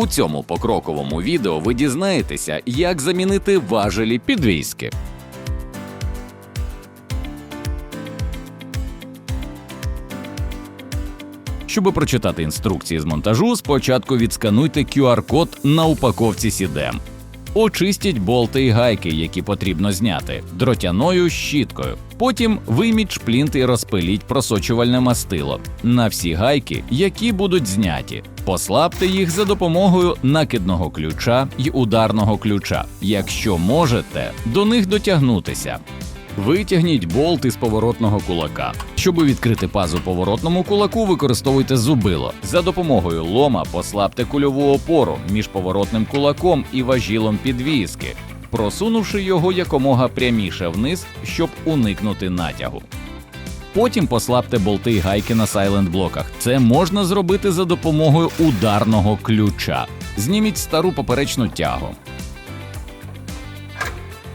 У цьому покроковому відео ви дізнаєтеся, як замінити важелі підвіски. Щоб прочитати інструкції з монтажу, спочатку відскануйте QR-код на упаковці Сідем. Очистіть болти і гайки, які потрібно зняти, дротяною щіткою. Потім вийміть шплінт і розпиліть просочувальне мастило на всі гайки, які будуть зняті. Послабте їх за допомогою накидного ключа і ударного ключа. Якщо можете, до них дотягнутися. Витягніть болт із поворотного кулака. Щоб відкрити пазу поворотному кулаку, використовуйте зубило. За допомогою лома послабте кульову опору між поворотним кулаком і важілом підвіски, просунувши його якомога пряміше вниз, щоб уникнути натягу. Потім послабте болти й гайки на сайленд-блоках. Це можна зробити за допомогою ударного ключа. Зніміть стару поперечну тягу.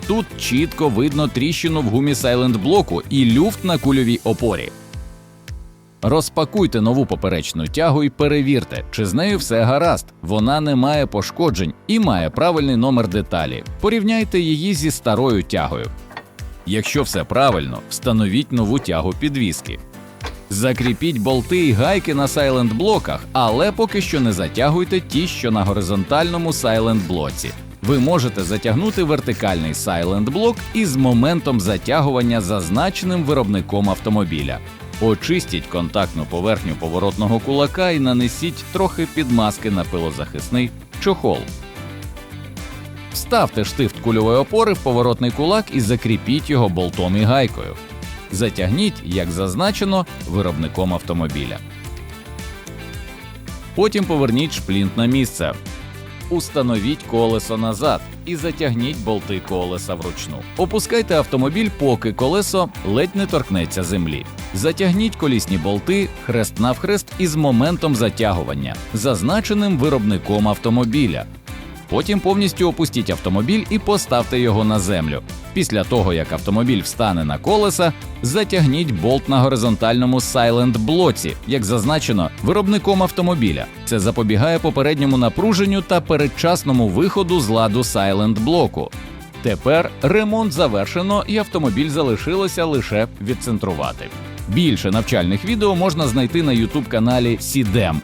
Тут чітко видно тріщину в гумі Silent блоку і люфт на кульовій опорі. Розпакуйте нову поперечну тягу і перевірте, чи з нею все гаразд. Вона не має пошкоджень і має правильний номер деталі. Порівняйте її зі старою тягою. Якщо все правильно, встановіть нову тягу підвіски. Закріпіть болти і гайки на Silent блоках, але поки що не затягуйте ті, що на горизонтальному Silent блоці. Ви можете затягнути вертикальний Silent блок із моментом затягування зазначеним виробником автомобіля. Очистіть контактну поверхню поворотного кулака і нанесіть трохи підмазки на пилозахисний чохол. Вставте штифт кульової опори в поворотний кулак і закріпіть його болтом і гайкою. Затягніть, як зазначено, виробником автомобіля. Потім поверніть шплінт на місце. Установіть колесо назад і затягніть болти колеса вручну. Опускайте автомобіль, поки колесо ледь не торкнеться землі. Затягніть колісні болти хрест навхрест із моментом затягування, зазначеним виробником автомобіля. Потім повністю опустіть автомобіль і поставте його на землю. Після того, як автомобіль встане на колеса, затягніть болт на горизонтальному Silent блоці, як зазначено виробником автомобіля. Це запобігає попередньому напруженню та передчасному виходу з ладу Silent блоку. Тепер ремонт завершено і автомобіль залишилося лише відцентрувати. Більше навчальних відео можна знайти на YouTube каналі Сідем.